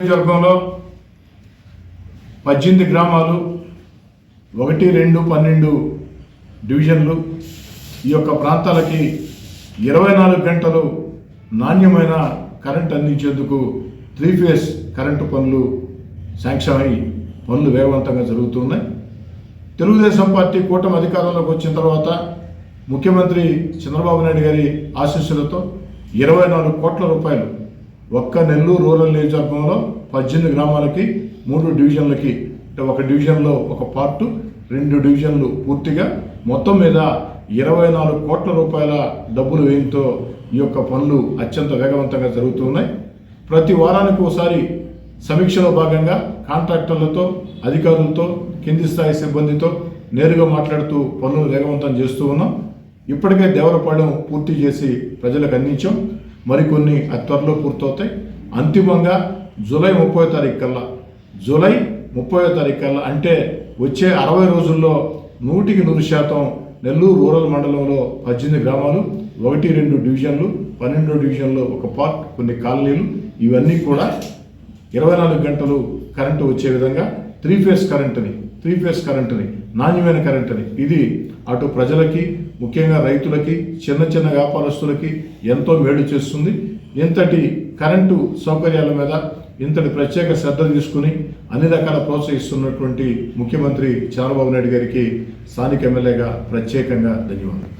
నియోజకవర్గంలో పద్దెనిమిది గ్రామాలు ఒకటి రెండు పన్నెండు డివిజన్లు ఈ యొక్క ప్రాంతాలకి ఇరవై నాలుగు గంటలు నాణ్యమైన కరెంట్ అందించేందుకు త్రీ ఫేస్ కరెంటు పనులు శాంక్షన్ అయి పనులు వేగవంతంగా జరుగుతున్నాయి. తెలుగుదేశం పార్టీ కూటమి అధికారంలోకి వచ్చిన తర్వాత ముఖ్యమంత్రి చంద్రబాబు నాయుడు గారి ఆశీస్సులతో ఇరవై నాలుగు కోట్ల రూపాయలు ఒక్క నెల్లూరు రూరల్ నియోజకవర్గంలో పద్దెనిమిది గ్రామాలకి మూడు డివిజన్లకి అంటే ఒక డివిజన్లో ఒక పార్టు రెండు డివిజన్లు పూర్తిగా మొత్తం మీద ఇరవై నాలుగు కోట్ల రూపాయల డబ్బులు వేయంతో ఈ యొక్క పనులు అత్యంత వేగవంతంగా జరుగుతున్నాయి ప్రతి వారానికి ఒకసారి సమీక్షలో భాగంగా కాంట్రాక్టర్లతో అధికారులతో కింది స్థాయి సిబ్బందితో నేరుగా మాట్లాడుతూ పనులు వేగవంతం చేస్తూ ఉన్నాం. ఇప్పటికే దేవరపాలెం పూర్తి చేసి ప్రజలకు అందించాం. మరికొన్ని త్వరలో పూర్తవుతాయి. అంతిమంగా జూలై ముప్పై తారీఖు కల్లా జూలై ముప్పై తారీఖు కల్లా అంటే వచ్చే అరవై రోజుల్లో నూటికి నూరు శాతం నెల్లూరు రూరల్ మండలంలో పద్దెనిమిది గ్రామాలు ఒకటి రెండు డివిజన్లు పన్నెండో డివిజన్లు ఒక పార్క్ కొన్ని కాలనీలు ఇవన్నీ కూడా ఇరవై నాలుగు గంటలు కరెంటు వచ్చే విధంగా త్రీ ఫేస్ కరెంటుని త్రీ ఫేస్ కరెంటుని నాణ్యమైన కరెంటుని. ఇది అటు ప్రజలకి ముఖ్యంగా రైతులకి చిన్న చిన్న వ్యాపారస్తులకి ఎంతో మేలు చేస్తుంది. ఇంతటి కరెంటు సౌకర్యాల మీద ఇంతటి ప్రత్యేక శ్రద్ధ తీసుకుని అన్ని రకాల ప్రోత్సహిస్తున్నటువంటి ముఖ్యమంత్రి చంద్రబాబు నాయుడు గారికి స్థానిక ఎమ్మెల్యేగా ప్రత్యేకంగా ధన్యవాదాలు.